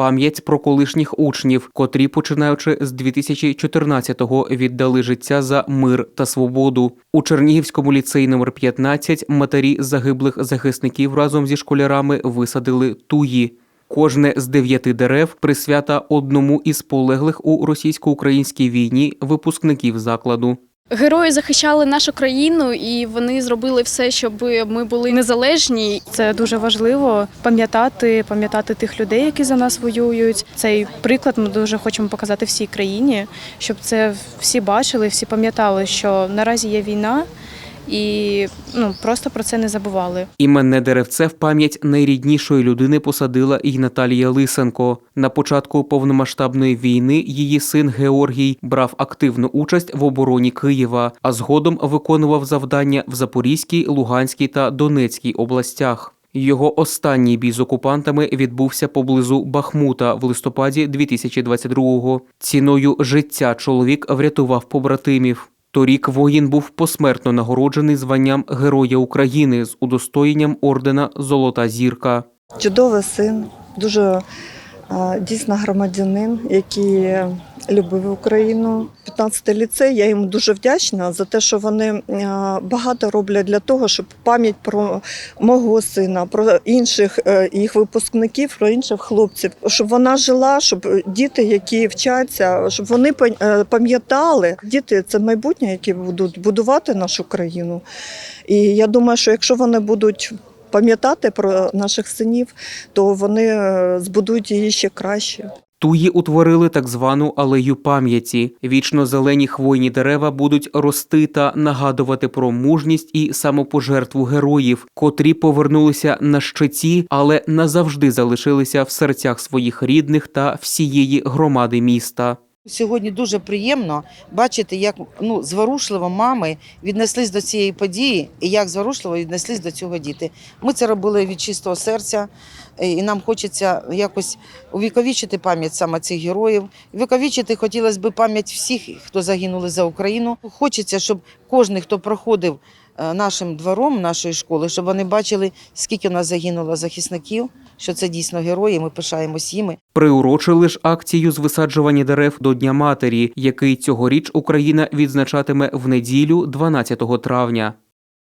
пам'ять про колишніх учнів, котрі, починаючи з 2014-го, віддали життя за мир та свободу. У Чернігівському ліцеї номер 15 матері загиблих захисників разом зі школярами висадили туї. Кожне з дев'яти дерев присвята одному із полеглих у російсько-українській війні випускників закладу. Герої захищали нашу країну, і вони зробили все, щоб ми були незалежні. Це дуже важливо пам'ятати, пам'ятати тих людей, які за нас воюють. Цей приклад ми дуже хочемо показати всій країні, щоб це всі бачили, всі пам'ятали, що наразі є війна, і ну просто про це не забували. Іменне деревце в пам'ять найріднішої людини посадила і Наталія Лисенко. На початку повномасштабної війни її син Георгій брав активну участь в обороні Києва, а згодом виконував завдання в Запорізькій, Луганській та Донецькій областях. Його останній бій з окупантами відбувся поблизу Бахмута в листопаді 2022-го. Ціною життя чоловік врятував побратимів. Торік воїн був посмертно нагороджений званням Героя України з удостоєнням ордена Золота зірка. Чудовий син, дуже дійсно громадянин, який любив Україну. 15-й ліцей, я йому дуже вдячна за те, що вони багато роблять для того, щоб пам'ять про мого сина, про інших е, їх випускників, про інших хлопців, щоб вона жила, щоб діти, які вчаться, щоб вони е, пам'ятали. Діти це майбутнє, які будуть будувати нашу країну. І я думаю, що якщо вони будуть пам'ятати про наших синів, то вони е, збудують її ще краще. Туї утворили так звану алею пам'яті. Вічно зелені хвойні дерева будуть рости та нагадувати про мужність і самопожертву героїв, котрі повернулися на щиті, але назавжди залишилися в серцях своїх рідних та всієї громади міста. Сьогодні дуже приємно бачити, як ну зворушливо мами віднеслись до цієї події, і як зворушливо віднеслись до цього діти. Ми це робили від чистого серця, е, і нам хочеться якось увіковічити пам'ять саме цих героїв. Увіковічити хотілося б пам'ять всіх, хто загинули за Україну. Хочеться, щоб кожен, хто проходив нашим двором нашої школи, щоб вони бачили, скільки у нас загинуло захисників, що це дійсно герої. Ми пишаємось їми. Приурочили ж акцію з висаджування дерев до Дня Матері, який цьогоріч Україна відзначатиме в неділю 12 травня.